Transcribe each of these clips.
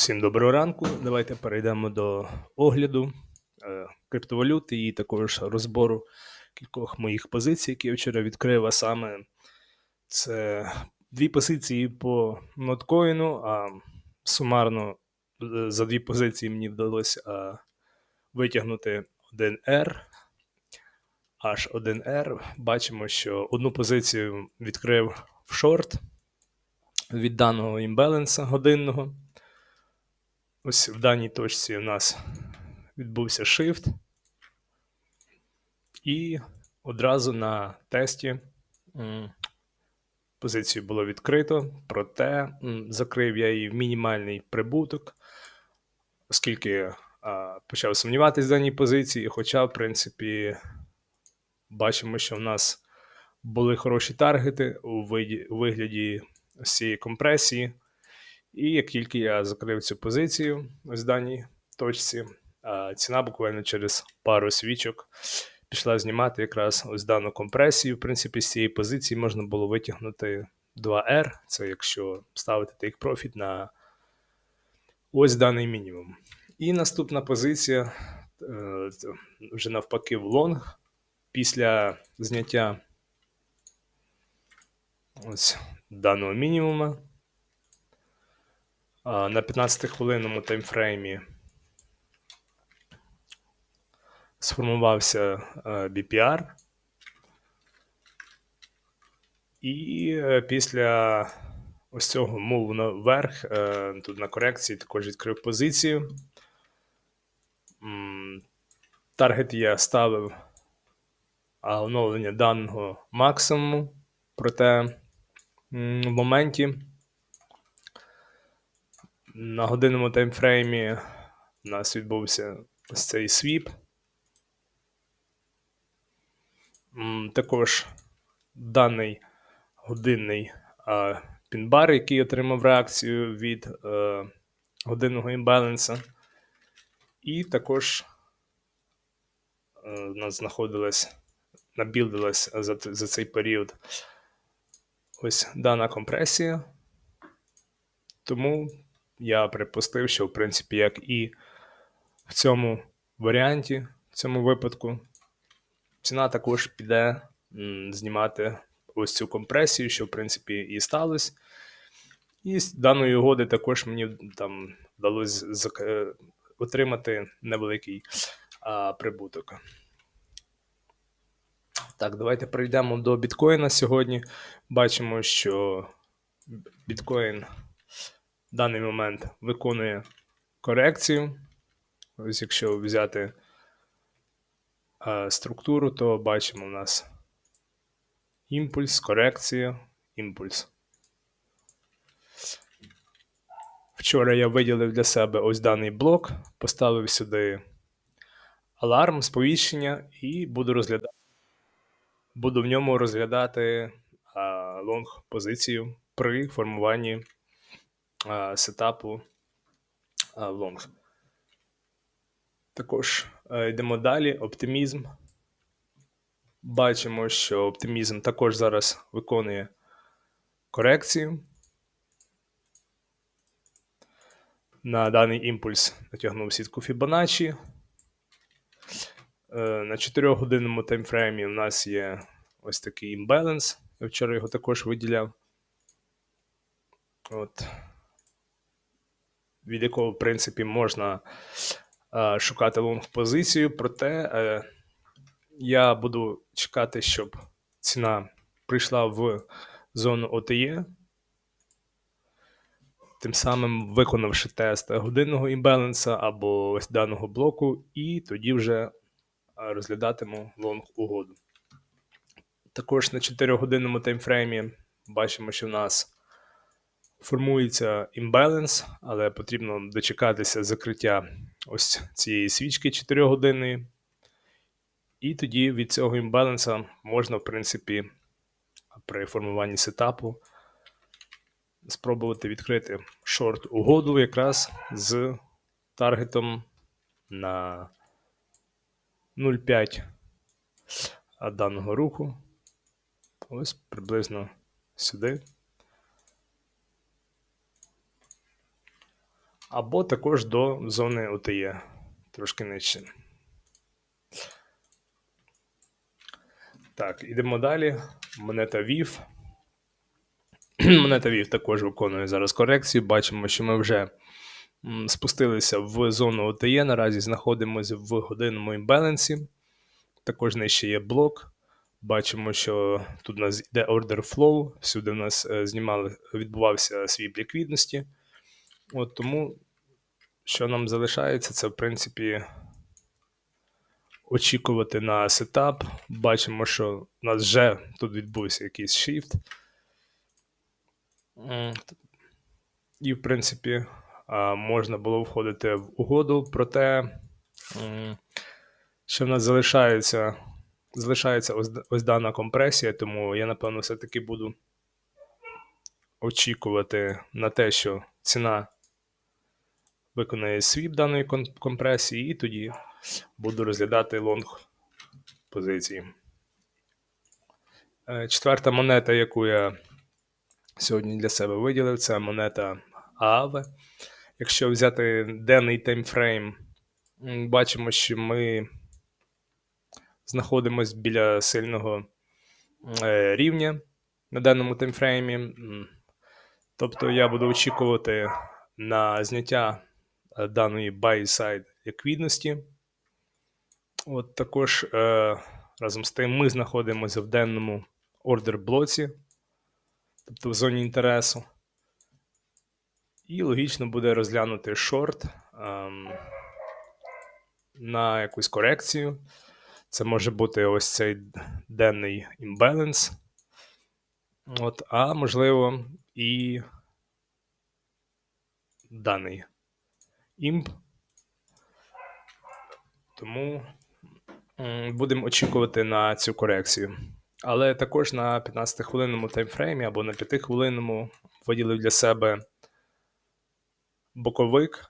Всім доброго ранку. Давайте перейдемо до огляду е, криптовалюти і також розбору кількох моїх позицій, які я вчора відкрив. А саме це дві позиції по ноткоїну, а сумарно е, за дві позиції мені вдалося е, витягнути 1R. Аж 1R. Бачимо, що одну позицію відкрив в шорт від даного імбаленса годинного. Ось в даній точці у нас відбувся shift. І одразу на тесті позицію було відкрито, проте закрив я її в мінімальний прибуток, оскільки почав сумніватися в даній позиції, хоча, в принципі, бачимо, що в нас були хороші таргети у вигляді цієї компресії. І як тільки я закрив цю позицію ось в даній точці, ціна буквально через пару свічок пішла знімати якраз ось дану компресію. В принципі, з цієї позиції можна було витягнути 2R, це якщо ставити take profit на ось даний мінімум. І наступна позиція е, вже навпаки в лонг після зняття ось даного мінімума на 15-хвилинному таймфреймі сформувався BPR. І е, після ось цього мову наверх, е, тут на корекції також відкрив позицію. Таргет я ставив оновлення даного максимуму, проте в моменті на годинному таймфреймі у нас відбувся ось цей свіп. Також даний годинний а, пінбар, який отримав реакцію від а, е, годинного імбаленса. І також а, е, у нас знаходилась, набілдилась за, за цей період ось дана компресія. Тому я припустив, що, в принципі, як і в цьому варіанті, в цьому випадку, ціна також піде знімати ось цю компресію, що, в принципі, і сталося. І з даної угоди також мені там вдалося отримати невеликий а, прибуток. Так, давайте прийдемо до біткоїна сьогодні. Бачимо, що біткоін в даний момент виконує корекцію. Ось якщо взяти а, структуру, то бачимо у нас імпульс, корекція, імпульс. Вчора я виділив для себе ось даний блок, поставив сюди аларм, сповіщення і буду розглядати. Буду в ньому розглядати лонг позицію при формуванні сетапу лонг. Також йдемо далі. Оптимізм. Бачимо, що оптимізм також зараз виконує корекцію. На даний імпульс натягнув сітку Fibonacci. На 4-годинному таймфреймі у нас є ось такий імбаланс. Я вчора його також виділяв. От від якого, в принципі, можна е, шукати лонг-позицію, проте е, я буду чекати, щоб ціна прийшла в зону ОТЄ, тим самим виконавши тест годинного імбаленса або ось даного блоку, і тоді вже розглядатиму лонг угоду. Також на 4-годинному таймфреймі бачимо, що в нас Формується імбаланс, але потрібно дочекатися закриття ось цієї свічки 4 години. І тоді від цього імбаланса можна, в принципі, при формуванні сетапу спробувати відкрити шорт угоду якраз з таргетом на 0,5 даного руху. Ось приблизно сюди. Або також до зони ОТЄ, трошки нижче. Так, ідемо далі. Монета VIF. Монета VIF також виконує зараз корекцію. Бачимо, що ми вже спустилися в зону ОТЄ. Наразі знаходимося в годинному імбалансі. Також нижче є блок. Бачимо, що тут у нас йде order flow, всюди у нас е, знімали, відбувався свій ліквідності. От тому, що нам залишається, це в принципі очікувати на сетап. Бачимо, що у нас вже тут відбувся якийсь shift. І, в принципі, можна було входити в угоду, проте, м, що в нас залишається, залишається ось дана компресія, тому я, напевно, все-таки буду очікувати на те, що ціна виконає свіп даної компресії, і тоді буду розглядати лонг позиції. Е, Четверта монета, яку я сьогодні для себе виділив, це монета ААВ. Якщо взяти денний таймфрейм, бачимо, що ми знаходимося біля сильного е, рівня на даному таймфреймі. Тобто я буду очікувати на зняття даної buy-side ліквідності. От також е, разом з тим ми знаходимося в денному ордер блоці, тобто в зоні інтересу. І логічно буде розглянути шорт ем, на якусь корекцію. Це може бути ось цей денний імбаланс. От, а можливо, і даний імб. Тому будемо очікувати на цю корекцію. Але також на 15-хвилинному таймфреймі або на 5-хвилинному виділив для себе боковик.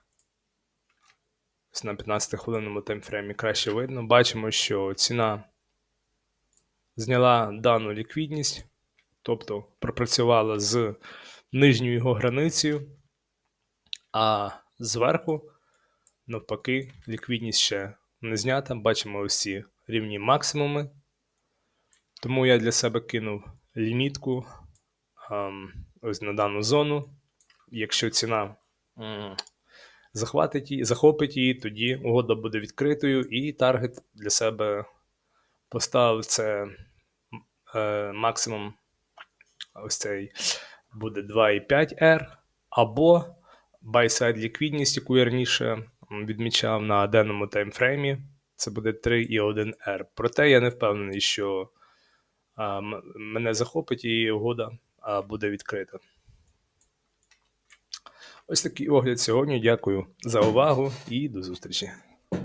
Ось на 15-хвилинному таймфреймі краще видно. Бачимо, що ціна зняла дану ліквідність, тобто пропрацювала з нижньою його границею, а зверху, навпаки, ліквідність ще не знята. Бачимо ці рівні максимуми. Тому я для себе кинув лімітку ем, ось на дану зону. Якщо ціна захватить її, захопить її, тоді угода буде відкритою, і таргет для себе поставив це е, максимум ось цей буде 2,5R, або buy-side ліквідність, яку я раніше відмічав на денному таймфреймі, це буде 3,1R. Проте я не впевнений, що а, мене захопить і угода а, буде відкрита. Ось такий огляд сьогодні. Дякую за увагу і до зустрічі.